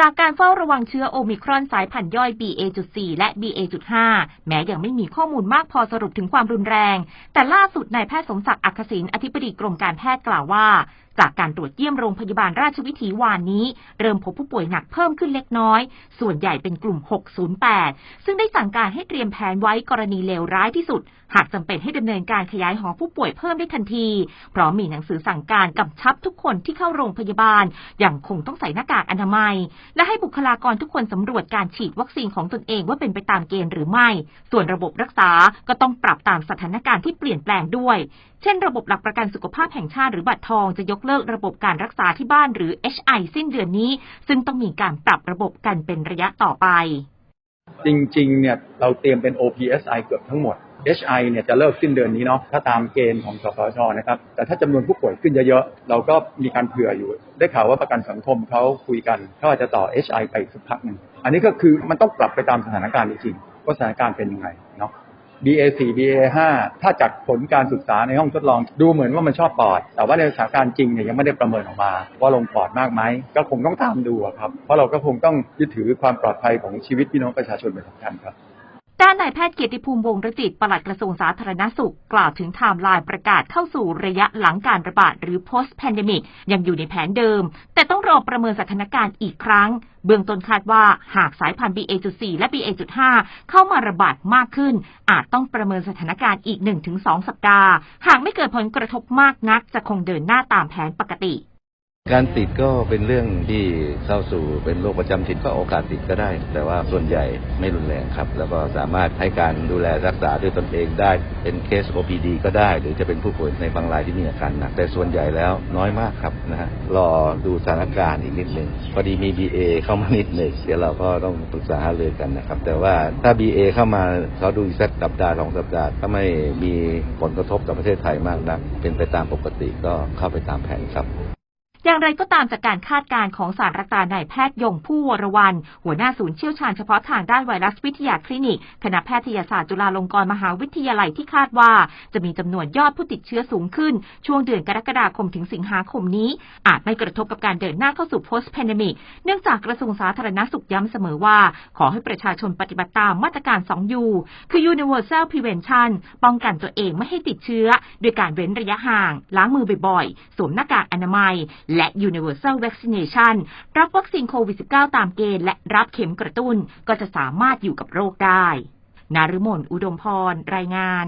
จากการเฝ้าระวังเชื้อโอมิครอนสายพันธุ์ย่อย BA.4 และ BA.5 แม้ยังไม่มีข้อมูลมากพอสรุปถึงความรุนแรง แต่ล่าสุดนายแพทย์สมศักดิ์อักษิณอธิบดีกรมการแพทย์กล่าวว่า จากการตรวจเยี่ยมโรงพยาบาลราชวิถีวานนี้ เริ่มพบผู้ป่วยหนักเพิ่มขึ้นเล็กน้อย ส่วนใหญ่เป็นกลุ่ม 608 ซึ่งได้สั่งการให้เตรียมแผนไว้กรณีเลวร้ายที่สุด หากจำเป็นให้ดำเนินการขยายหอผู้ป่วยเพิ่มได้ทันที พร้อมมีหนังสือสั่งการกำชับทุกคนที่เข้าโรงพยาบาลอย่างคงต้องใส่หน้ากากอนามัย และให้บุคลากรทุกคนสำรวจการฉีดวัคซีนของตนเองว่าเป็นไปตามเกณฑ์หรือไม่ ส่วนระบบรักษาก็ต้องปรับตามสถานการณ์ที่เปลี่ยนแปลงด้วย เช่น ระบบหลักประกันสุขภาพแห่งชาติหรือบัตรทองจะยกเลิกระบบการรักษาที่บ้านหรือ HI สิ้นเดือนนี้ ซึ่งต้องมีการปรับระบบกันเป็นระยะต่อไป จริงๆ เนี่ยเราเตรียมเป็น OPSI เกือบทั้งหมด HI เนี่ยจะเลิกสิ้นเดือนนี้เนาะถ้าตามเกณฑ์ของสสชนะครับ แต่ถ้าจำนวนผู้ป่วยขึ้นเยอะๆ เราก็มีการเผื่ออยู่ ได้ข่าวว่าประกันสังคมเขาคุยกันเขาอาจจะต่อ HI ไปสักพักหนึ่งอันนี้ก็คือมันต้องปรับไปตามสถานการณ์จริงๆว่าสถานการณ์เป็นยังไงเนาะ BA4 BA5 ถ้าจากผลการศึกษาในห้องทดลองดูเหมือนว่ามันชอบปอด แต่ว่าในสถานการณ์จริงเนี่ยยังไม่ได้ประเมินออกมา ว่าลงปอดมากไหมก็คงต้องตามดูครับเพราะเราก็คงต้องยึดถือความปลอดภัยของชีวิตพี่น้องประชาชนเป็นสำคัญครับ ด้านนายแพทย์เกียรติภูมิวงศ์รจิตปลัดกระทรวงสาธารณสุข กล่าวถึงไทม์ไลน์ประกาศเข้าสู่ระยะหลังการระบาดหรือ post pandemic ยังอยู่ในแผนเดิม แต่ต้องรอประเมินสถานการณ์อีกครั้ง เบื้องต้นคาดว่าหากสายพันธุ์ BA.4 และ BA.5 เข้ามาระบาดมากขึ้น อาจต้องประเมินสถานการณ์อีก 1-2 สัปดาห์ หากไม่เกิดผลกระทบมากนักจะคงเดินหน้าตามแผนปกติ การติดก็เป็นเรื่องที่เข้าสู่เป็นโรคประจำถิ่นก็โอกาสติดก็ได้ แต่ว่าส่วนใหญ่ไม่รุนแรงครับ แล้วก็สามารถให้การดูแลรักษาด้วยตนเองได้ เป็นเคส OPD ก็ได้ หรือจะเป็นผู้ป่วยในบางรายที่มีอาการหนัก แต่ส่วนใหญ่แล้วน้อยมากครับนะฮะรอดูสถานการณ์อีกนิดหนึ่งพอดีมี BA เข้ามานิดหนึ่งเดี๋ยวเราก็ต้องปรึกษาหารือกันนะครับ แต่ว่าถ้า BA เข้ามาเขาดูอีกสักสัปดาห์สองสัปดาห์ถ้าไม่มีผลกระทบกับประเทศไทยมากนักเป็นไปตามปกติก็เข้าไปตามแผนครับ อย่างไรก็ตามจากการคาดการณ์ของศาสตราจารย์นายแพทย์ยงผู้วรวัน หัวหน้าศูนย์เชี่ยวชาญเฉพาะทางด้านไวรัสวิทยาคลินิก คณะแพทยศาสตร์จุฬาลงกรณ์มหาวิทยาลัยที่คาดว่า จะมีจำนวนยอดผู้ติดเชื้อสูงขึ้น ช่วงเดือนกรกฎาคมถึงสิงหาคมนี้ อาจไม่กระทบกับการเดินหน้าเข้าสู่ post pandemic เนื่องจากกระทรวงสาธารณสุขย้ำเสมอว่า ขอให้ประชาชนปฏิบัติตามมาตรการ 2U คือ universal prevention ป้องกันตัวเองไม่ให้ติดเชื้อ โดยการเว้นระยะห่าง ล้างมือบ่อยๆสวมหน้ากากอนามัยและ universal vaccination รับวัคซีนโควิด -19 ตามเกณฑ์และรับเข็มกระตุ้นก็จะสามารถอยู่กับโรคได้ นารุมนอุดมพร รายงาน